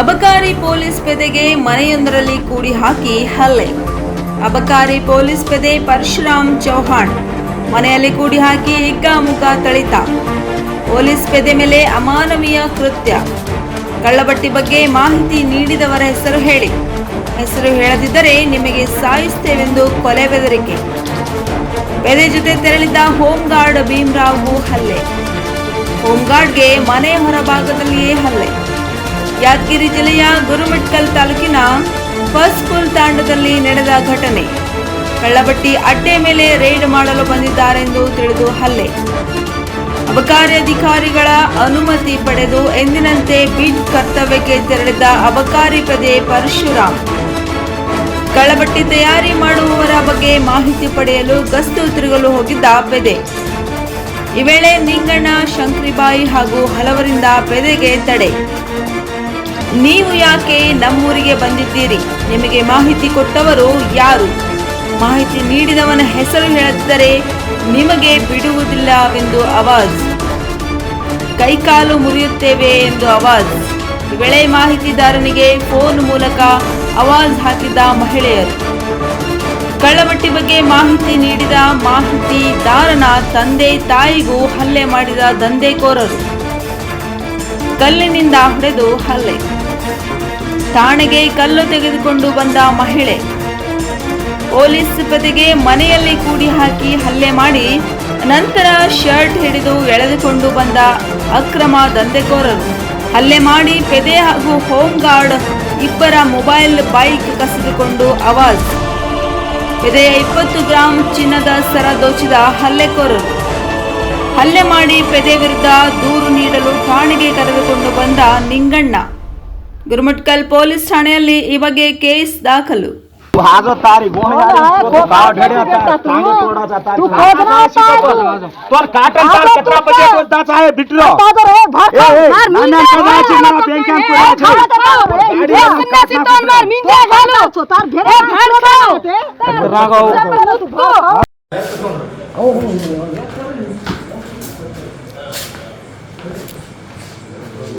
ಅಬಕಾರಿ ಪೊಲೀಸ್ ಪೆದೆಗೆ ಮನೆಯೊಂದರಲ್ಲಿ ಕೂಡಿ ಹಾಕಿ ಹಲ್ಲೆ. ಅಬಕಾರಿ ಪೊಲೀಸ್ ಪೆದೆ ಪರಶುರಾಮ್ ಚೌಹಾಣ್ ಮನೆಯಲ್ಲಿ ಕೂಡಿ ಹಾಕಿ ಹಿಗ್ಗಾಮುಗ್ಗ ತಳಿತ ಪೊಲೀಸ್ ಪೆದೆ ಮೇಲೆ ಅಮಾನವೀಯ ಕೃತ್ಯ. ಕಳ್ಳಬಟ್ಟಿ ಬಗ್ಗೆ ಮಾಹಿತಿ ನೀಡಿದವರ ಹೆಸರು ಹೇಳಿ. ಹೆಸರು ಹೇಳದಿದ್ದರೆ ನಿಮಗೆ ಸಾಯಿಸ್ತೇವೆಂದು ಕೊಲೆ ಬೆದರಿಕೆ. ಪೆದೆ ಜೊತೆ ತೆರಳಿದ್ದ ಹೋಮ್ ಗಾರ್ಡ್ ಭೀಮ್ರಾವ್ಗೂ ಹಲ್ಲೆ. ಹೋಮ್ ಗಾರ್ಡ್ಗೆ ಮನೆ ಹೊರಭಾಗದಲ್ಲಿಯೇ ಹಲ್ಲೆ. ಯಾದಗಿರಿ ಜಿಲ್ಲೆಯ ಗುರುಮಿಟ್ಕಲ್ ತಾಲೂಕಿನ ಫಸ್ಟ್ ಸ್ಕೂಲ್ ತಾಂಡದಲ್ಲಿ ನಡೆದ ಘಟನೆ. ಕಳ್ಳಬಟ್ಟಿ ಅಡ್ಡೆ ಮೇಲೆ ರೇಡ್ ಮಾಡಲು ಬಂದಿದ್ದಾರೆಂದು ತಿಳಿದು ಹಲ್ಲೆ. ಅಬಕಾರಿ ಅಧಿಕಾರಿಗಳ ಅನುಮತಿ ಪಡೆದು ಎಂದಿನಂತೆ ಬೀಟ್ ಕರ್ತವ್ಯಕ್ಕೆ ತೆರಳಿದ್ದ ಅಬಕಾರಿ ಪದೆ ಪರಶುರಾಮ್. ಕಳ್ಳಬಟ್ಟಿ ತಯಾರಿ ಮಾಡುವವರ ಬಗ್ಗೆ ಮಾಹಿತಿ ಪಡೆಯಲು ಗಸ್ತು ತಿರುಗಲು ಹೋಗಿದ್ದ ಪೆದೆ. ಈ ವೇಳೆ ನಿಂಗಣ್ಣ ಶಂಕ್ರಿಬಾಯಿ ಹಾಗೂ ಹಲವರಿಂದ ಪೆದೆಗೆ ತಡೆ. ನೀವು ಯಾಕೆ ನಮ್ಮೂರಿಗೆ ಬಂದಿದ್ದೀರಿ? ನಿಮಗೆ ಮಾಹಿತಿ ಕೊಟ್ಟವರು ಯಾರು? ಮಾಹಿತಿ ನೀಡಿದವನ ಹೆಸರು ಹೇಳದಿದ್ದರೆ ನಿಮಗೆ ಬಿಡುವುದಿಲ್ಲವೆಂದು ಅವಾಜ್. ಕೈಕಾಲು ಮುರಿಯುತ್ತೇವೆ ಎಂದು ಅವಾಜ್. ಬೆಳೆ ಮಾಹಿತಿದಾರನಿಗೆ ಫೋನ್ ಮೂಲಕ ಅವಾಜ್ ಹಾಕಿದ ಮಹಿಳೆಯರು. ಕಳ್ಳಮಟ್ಟಿ ಬಗ್ಗೆ ಮಾಹಿತಿ ನೀಡಿದ ಮಾಹಿತಿದಾರನ ತಂದೆ ತಾಯಿಗೂ ಹಲ್ಲೆ ಮಾಡಿದ ದಂಧೆಕೋರರು. ಕಲ್ಲಿನಿಂದ ಹೊಡೆದು ಹಲ್ಲೆ. ಠಾಣೆಗೆ ಕಲ್ಲು ತೆಗೆದುಕೊಂಡು ಬಂದ ಮಹಿಳೆ. ಪೊಲೀಸ್ ಪತಿಗೆ ಮನೆಯಲ್ಲಿ ಕೂಡಿ ಹಾಕಿ ಹಲ್ಲೆ ಮಾಡಿ ನಂತರ ಶರ್ಟ್ ಹಿಡಿದು ಎಳೆದುಕೊಂಡು ಬಂದ ಅಕ್ರಮ ದಂಧೆಕೋರರು. ಹಲ್ಲೆ ಮಾಡಿ ಪೆದೆ ಹಾಗೂ ಹೋಮ್ ಗಾರ್ಡ್ ಇಬ್ಬರ ಮೊಬೈಲ್ ಬೈಕ್ ಕಸಿದುಕೊಂಡು ಅವಾಜ್. ಪೆದೆಯ ಇಪ್ಪತ್ತು ಗ್ರಾಂ ಚಿನ್ನದ ಸರ ದೋಚಿದ ಹಲ್ಲೆಕೋರರು. ಹಲ್ಲೆ ಮಾಡಿ ಪೆದೆ ವಿರುದ್ಧ ದೂರು ನೀಡಲು ಠಾಣೆಗೆ ಕರೆದುಕೊಂಡು ಬಂದ ನಿಂಗಣ್ಣ. ಗುರುಮಟ್ಕಲ್ ಪೊಲೀಸ್ ಠಾಣೆಯಲ್ಲಿ ಈ ಬಗ್ಗೆ ಕೇಸ್ ದಾಖಲು भागो तारी गोह भाव ढड़े टांगे तोड़ा जाता तू खोदना तारी। तोर काटन तार भागो कितना तू बजे तो। बोलता चाहे बिटलो तादर हो भाग ए, ए, मार ना, मिंगे ना, मार ना, ना, मार पेंट मार कैंप मार को मार रखो। मार गाड़ी मार में मार काटना मार मिंगे भालो तो तार घेरे भाड़ खाओ राघव